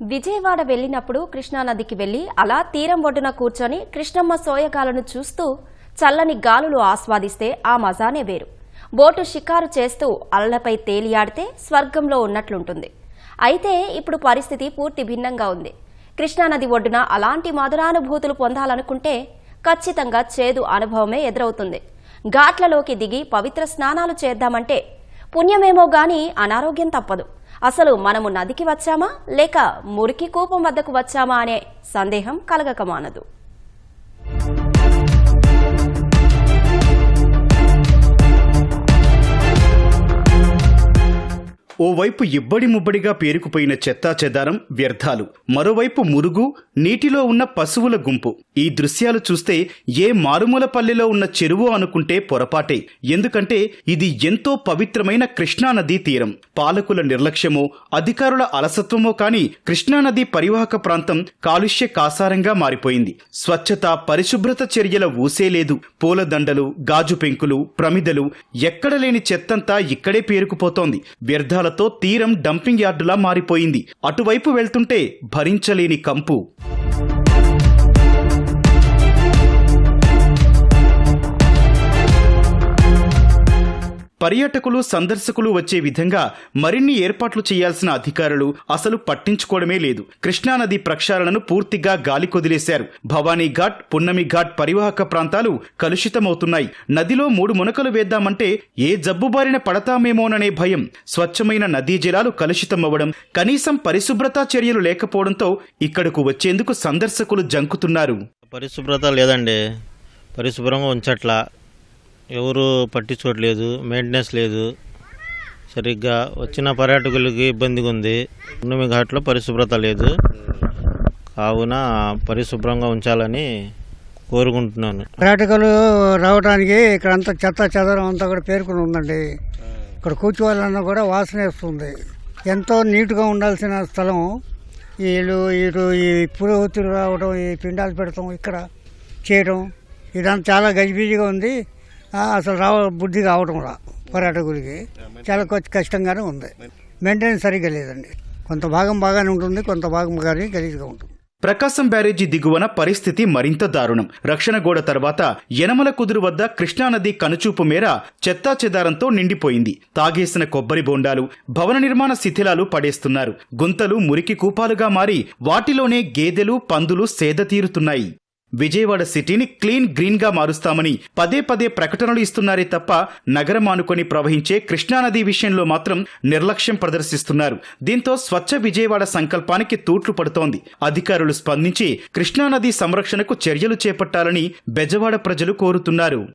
విజయవాడ వెళ్ళినప్పుడు కృష్ణానదికి వెళ్ళి అలా తీరం ఒడ్డున కూర్చొని కృష్ణమ్మ సోయగాలను చూస్తూ చల్లని గాలులు ఆస్వాదిస్తే ఆ మజానే వేరు. బోటు షికారు చేస్తూ అలలపై తేలియాడితే స్వర్గంలో ఉన్నట్లుంటుంది. అయితే ఇప్పుడు పరిస్థితి పూర్తి భిన్నంగా ఉంది. కృష్ణానది ఒడ్డున అలాంటి మధురానుభూతులు పొందాలనుకుంటే ఖచ్చితంగా చేదు అనుభవమే ఎదురవుతుంది. ఘాట్లలోకి దిగి పవిత్ర స్నానాలు చేద్దామంటే పుణ్యమేమో గాని అనారోగ్యం తప్పదు. అసలు మనము నదికి వచ్చామా లేక మురికి కూపం వద్దకు వచ్చామా అనే సందేహం కలగకమానదు. ఓవైపు ఇబ్బడి ముబ్బడిగా పేరుకుపోయిన చెత్తా చెదారం వ్యర్థాలు మరోవైపు మురుగు నీటిలో ఉన్న పశువుల గుంపు. ఈ దృశ్యాలు చూస్తే ఏ మారుమూల పల్లెలో ఉన్న చెరువు అనుకుంటే పొరపాటే. ఎందుకంటే ఇది ఎంతో పవిత్రమైన కృష్ణానదీ తీరం. పాలకుల నిర్లక్ష్యమో అధికారుల అలసత్వమో కాని కృష్ణానది పరివాహక ప్రాంతం కాలుష్య కాసారంగా మారిపోయింది. స్వచ్ఛత పరిశుభ్రత చర్యల ఊసే లేదు. పూలదండలు గాజు పెంకులు ప్రమిదలు ఎక్కడ లేని చెత్తంతా ఇక్కడే పేరుకుపోతోంది. వ్యర్థాల వాహనాలతో తీరం డంపింగ్ యార్డులా మారిపోయింది. అటువైపు వెళ్తుంటే భరించలేని కంపు. పర్యాటకులు సందర్శకులు వచ్చే విధంగా మరిన్ని ఏర్పాట్లు చేయాల్సిన అధికారులు అసలు పట్టించుకోవడమే లేదు. కృష్ణానది ప్రక్షాళనను పూర్తిగా గాలి కొదిలేశారు. భవానీ ఘాట్ పున్నమి ఘాట్ పరివాహక ప్రాంతాలు కలుషితమవుతున్నాయి. నదిలో మూడు మునకలు వేద్దామంటే ఏ జబ్బు బారిన పడతామేమోననే భయం. స్వచ్ఛమైన నదీ జలాలు కలుషితమవ్వడం కనీసం పరిశుభ్రతా చర్యలు లేకపోవడంతో ఇక్కడకు వచ్చేందుకు సందర్శకులు జంకుతున్నారు. పరిశుభ్రత లేదండి. పరిశుభ్రంగా ఉంచట్లా. ఎవరు పట్టించుకోవట్లేదు మెయింటెనెన్స్ లేదు. సరిగ్గా వచ్చిన పర్యాటకులకి ఇబ్బందిగా ఉంది పున్నమి ఘాట్లో పరిశుభ్రత లేదు. కావున పరిశుభ్రంగా ఉంచాలని కోరుకుంటున్నాను. పర్యాటకులు రావడానికి ఇక్కడ అంతా చెత్త చెదరం అంతా కూడా పేర్కొని ఉందండి. ఇక్కడ కూర్చోవాలన్నా కూడా వాసన వేస్తుంది. ఎంతో నీట్గా ఉండాల్సిన స్థలం. వీళ్ళు ఇటు ఈ పురోహితులు రావడం ఈ పిండాలు పెడతాం ఇక్కడ చేయడం ఇదంతా చాలా గజిబిజిగా ఉంది. అసలు రావ బుద్ధి కావడం రా పర్యాటకులకి చాలా కొంచెం కష్టంగానే ఉంది. మెయింటెనెన్స్ సరిగ్గా లేదండి. కొంత భాగం బాగానే ఉంటుంది కొంత భాగం కానీ గలీజ్గా ఉంటుంది. ప్రకాశం బ్యారేజీ దిగువన పరిస్థితి మరింత దారుణం. రక్షణ గోడ తర్వాత యనమల కుదురు వద్ద కృష్ణానది కనుచూపు మేర చెత్తా చెదారంతో నిండిపోయింది. తాగేసిన కొబ్బరి బొండాలు భవన నిర్మాణ శిథిలాలు పడేస్తున్నారు. గుంతలు మురికి కూపాలుగా మారి వాటిలోనే గేదెలు పందులు సేద తీరుతున్నాయి. విజయవాడ సిటీని క్లీన్ గ్రీన్గా మారుస్తామని పదే పదే ప్రకటనలు ఇస్తున్నారే తప్ప నగరం ఆనుకొని ప్రవహించే కృష్ణానది విషయంలో మాత్రం నిర్లక్ష్యం ప్రదర్శిస్తున్నారు. దీంతో స్వచ్ఛ విజయవాడ సంకల్పానికి తూట్లు పడుతోంది. అధికారులు స్పందించి కృష్ణానది సంరక్షణకు చర్యలు చేపట్టాలని బెజవాడ ప్రజలు కోరుతున్నారు.